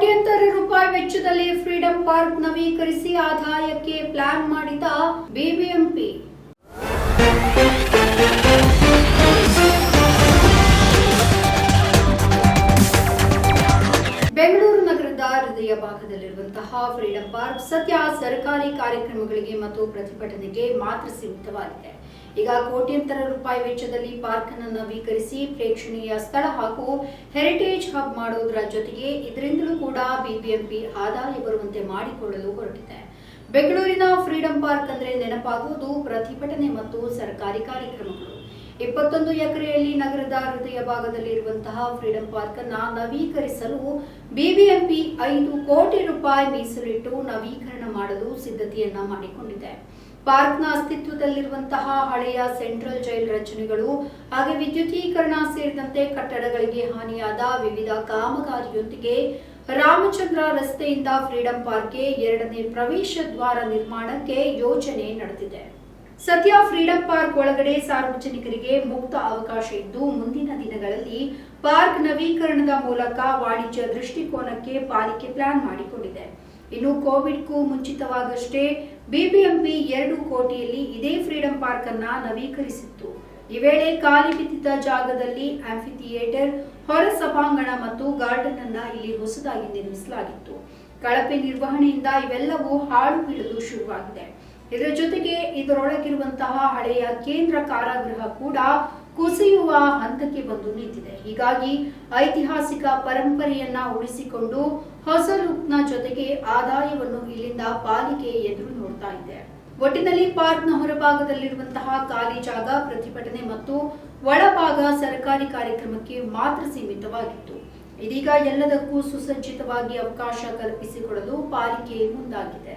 ಕೋಟ್ಯಂತರ ರೂಪಾಯಿ ವೆಚ್ಚದಲ್ಲಿ ಫ್ರೀಡಂ ಪಾರ್ಕ್ ನವೀಕರಿಸಿ ಆದಾಯಕ್ಕೆ ಪ್ಲಾನ್ ಮಾಡಿದ ಬಿಬಿಎಂಪಿ. ಭಾಗದಲ್ಲಿರುವಂತಹ ಫ್ರೀಡಂ ಪಾರ್ಕ್ ಸದ್ಯ ಸರ್ಕಾರಿ ಕಾರ್ಯಕ್ರಮಗಳಿಗೆ ಮತ್ತು ಪ್ರತಿಭಟನೆಗೆ ಮಾತ್ರ ಸೀಮಿತವಾಗಿದೆ. ಈಗ ಕೋಟ್ಯಂತರ ರೂಪಾಯಿ ವೆಚ್ಚದಲ್ಲಿ ಪಾರ್ಕ್ ಅನ್ನು ನವೀಕರಿಸಿ ಪ್ರೇಕ್ಷಣೀಯ ಸ್ಥಳ ಹಾಗೂ ಹೆರಿಟೇಜ್ ಹಬ್ ಮಾಡುವುದರ ಜೊತೆಗೆ ಇದರಿಂದಲೂ ಕೂಡ ಬಿಬಿಎಂಪಿ ಆದಾಯ ಬರುವಂತೆ ಮಾಡಿಕೊಳ್ಳಲು ಹೊರಟಿದೆ. ಬೆಂಗಳೂರಿನ ಫ್ರೀಡಂ ಪಾರ್ಕ್ ಅಂದ್ರೆ ನೆನಪಾಗುವುದು ಪ್ರತಿಭಟನೆ ಮತ್ತು ಸರ್ಕಾರಿ ಕಾರ್ಯಕ್ರಮಗಳು. ಇಪ್ಪತ್ತೊಂದು ಎಕರೆಯಲ್ಲಿ ನಗರದ ಹೃದಯ ಭಾಗದಲ್ಲಿ ಇರುವಂತಹ ಫ್ರೀಡಂ ಪಾರ್ಕ್ ಅನ್ನ ನವೀಕರಿಸಲು ಬಿಬಿಎಂಪಿ ಐದು ಕೋಟಿ ರೂಪಾಯಿ ಮೀಸಲಿಟ್ಟು ನವೀಕರಣ ಮಾಡಲು ಸಿದ್ಧತೆಯನ್ನ ಮಾಡಿಕೊಂಡಿದೆ. ಪಾರ್ಕ್ನ ಅಸ್ತಿತ್ವದಲ್ಲಿರುವಂತಹ ಹಳೆಯ ಸೆಂಟ್ರಲ್ ಜೈಲ್ ರಚನೆಗಳು, ಹಾಗೆ ವಿದ್ಯುದೀಕರಣ ಸೇರಿದಂತೆ ಕಟ್ಟಡಗಳಿಗೆ ಹಾನಿಯಾದ ವಿವಿಧ ಕಾಮಗಾರಿಯೊಂದಿಗೆ ರಾಮಚಂದ್ರ ರಸ್ತೆಯಿಂದ ಫ್ರೀಡಂ ಪಾರ್ಕ್ಗೆ ಎರಡನೇ ಪ್ರವೇಶ ದ್ವಾರ ನಿರ್ಮಾಣಕ್ಕೆ ಯೋಜನೆ ನಡೆದಿದೆ. ಸದ್ಯ ಫ್ರೀಡಂ ಪಾರ್ಕ್ ಒಳಗಡೆ ಸಾರ್ವಜನಿಕರಿಗೆ ಮುಕ್ತ ಅವಕಾಶ ಇದ್ದು, ಮುಂದಿನ ದಿನಗಳಲ್ಲಿ ಪಾರ್ಕ್ ನವೀಕರಣದ ಮೂಲಕ ವಾಣಿಜ್ಯ ದೃಷ್ಟಿಕೋನಕ್ಕೆ ಪಾಲಿಕೆ ಪ್ಲಾನ್ ಮಾಡಿಕೊಂಡಿದೆ. ಇನ್ನು ಕೋವಿಡ್ಗೂ ಮುಂಚಿತವಾಗಷ್ಟೇ ಬಿಬಿಎಂಪಿ ಎರಡು ಕೋಟಿಯಲ್ಲಿ ಇದೇ ಫ್ರೀಡಂ ಪಾರ್ಕ್ ಅನ್ನ ನವೀಕರಿಸಿತ್ತು. ಈ ವೇಳೆ ಖಾಲಿ ಬಿದ್ದಿದ್ದ ಜಾಗದಲ್ಲಿ ಆಂಫಿ ಥಿಯೇಟರ್ ಹೊರ ಸಭಾಂಗಣ ಮತ್ತು ಗಾರ್ಡನ್ ಅನ್ನ ಇಲ್ಲಿ ಹೊಸದಾಗಿ ನಿರ್ಮಿಸಲಾಗಿತ್ತು. ಕಳಪೆ ನಿರ್ವಹಣೆಯಿಂದ ಇವೆಲ್ಲವೂ ಹಾಳು ಬೀಳಲು ಶುರುವಾಗಿದೆ. ಇದರ ಜೊತೆಗೆ ಇದರೊಳಗಿರುವಂತಹ ಹಳೆಯ ಕೇಂದ್ರ ಕಾರಾಗೃಹ ಕೂಡ ಕುಸಿಯುವ ಹಂತಕ್ಕೆ ಬಂದು ನಿಂತಿದೆ. ಹೀಗಾಗಿ ಐತಿಹಾಸಿಕ ಪರಂಪರೆಯನ್ನ ಉಳಿಸಿಕೊಂಡು ಹೊಸ ಲುಕ್ನ ಜೊತೆಗೆ ಆದಾಯವನ್ನು ಇಲ್ಲಿಂದ ಪಾಲಿಕೆ ಎದುರು ನೋಡ್ತಾ ಇದೆ. ಒಟ್ಟಿನಲ್ಲಿ ಪಾರ್ಕ್ನ ಹೊರಭಾಗದಲ್ಲಿರುವಂತಹ ಖಾಲಿ ಜಾಗ, ಪ್ರತಿಭಟನೆ ಮತ್ತು ಒಳಭಾಗ ಸರ್ಕಾರಿ ಕಾರ್ಯಕ್ರಮಕ್ಕೆ ಮಾತ್ರ ಸೀಮಿತವಾಗಿತ್ತು. ಇದೀಗ ಎಲ್ಲದಕ್ಕೂ ಸುಸಜ್ಜಿತವಾಗಿ ಅವಕಾಶ ಕಲ್ಪಿಸಿಕೊಳ್ಳಲು ಪಾಲಿಕೆ ಮುಂದಾಗಿದೆ.